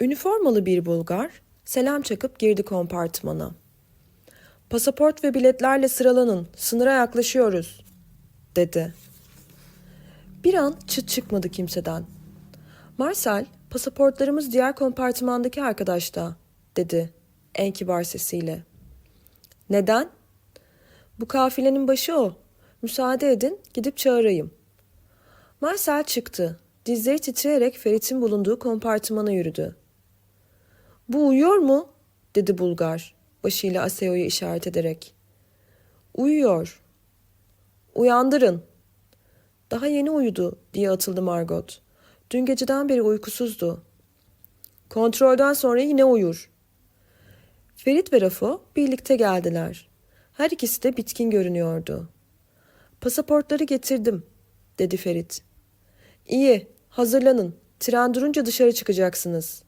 Üniformalı bir Bulgar selam çakıp girdi kompartmana. Pasaport ve biletlerle sıralanın, sınıra yaklaşıyoruz, dedi. Bir an çıt çıkmadı kimseden. Marcel, pasaportlarımız diğer kompartmandaki arkadaşta, dedi en kibar sesiyle. Neden? Bu kafilenin başı o. Müsaade edin, gidip çağırayım. Marcel çıktı. Dizleri titreyerek Ferit'in bulunduğu kompartımana yürüdü. Bu uyuyor mu? dedi Bulgar, başıyla Aseo'yu işaret ederek. Uyuyor. Uyandırın. Daha yeni uyudu diye atıldı Margot. Dün geceden beri uykusuzdu. Kontrolden sonra yine uyur. Ferit ve Rafo birlikte geldiler. Her ikisi de bitkin görünüyordu. Pasaportları getirdim, dedi Ferit. İyi, hazırlanın. Tren durunca dışarı çıkacaksınız.